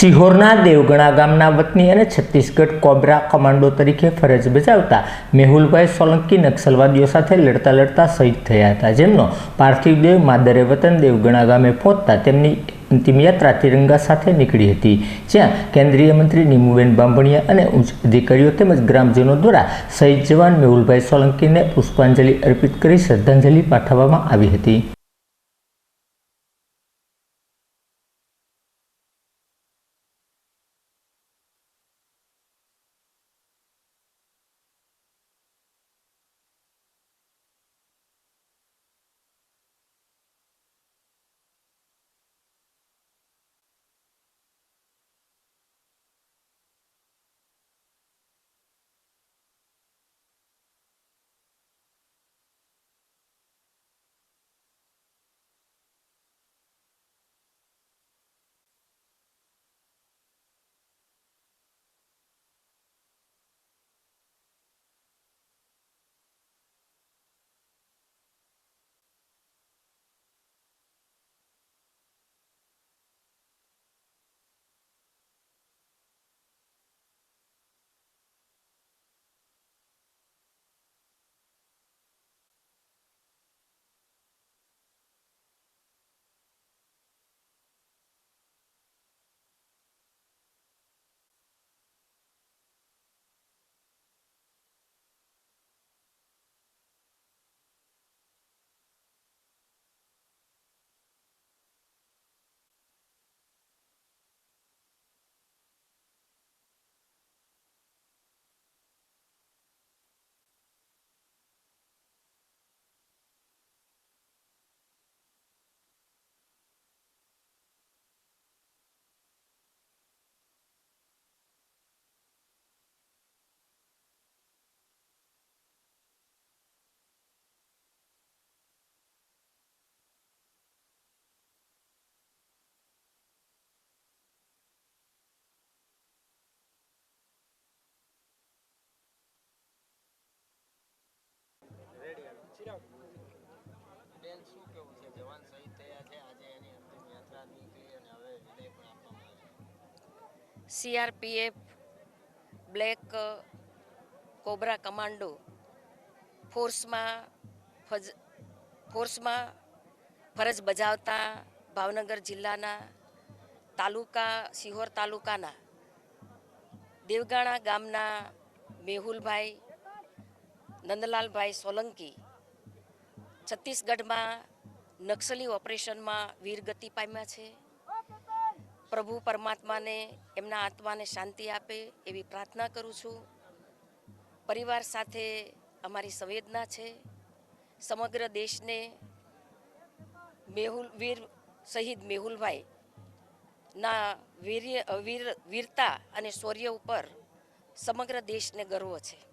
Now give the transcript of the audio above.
સિહોરના દેવગણા ગામના વતની અને છત્તીસગઢ કોબ્રા કમાન્ડો તરીકે ફરજ બજાવતા મેહુલભાઈ સોલંકી નક્સલવાદીઓ સાથે લડતા લડતા શહીદ થયા હતા. જેમનો પાર્થિવ દેવ માદરે વતન દેવગણા ગામે પહોંચતા તેમની અંતિમ યાત્રા તિરંગા સાથે નીકળી હતી. જ્યાં કેન્દ્રીય મંત્રી નીમુબેન બાંભણિયા અને ઉચ્ચ અધિકારીઓ તેમજ ગ્રામજનો દ્વારા શહીદ જવાન મેહુલભાઈ સોલંકીને પુષ્પાંજલિ અર્પિત કરી શ્રદ્ધાંજલિ પાઠવવામાં આવી હતી. સીઆરપીએફ, બ્લેક, કોબરા કમાન્ડો ફોર્સમાં ફજ, ફોર્સમાં ફરજ બજાવતા ભાવનગર જિલ્લાના તાલુકા, સિહોર તાલુકાના દેવગાણા ગામના મેહુલભાઈ, નંદલાલભાઈ સોલંકી છત્તીસગઢમાં નક્સલી ઓપરેશનમાં વીરગતિ પામ્યા છે. પ્રભુ પરમાત્માને, એમના આત્માને શાંતિ આપે એવી પ્રાર્થના કરું છું. પરિવાર સાથે અમારી સંવેદના છે. સમગ્ર દેશને મેહુલ, વીર, શહીદ મેહુલભાઈ ના વીર, વીરતા અને શૌર્ય ઉપર સમગ્ર દેશને ગર્વ છે.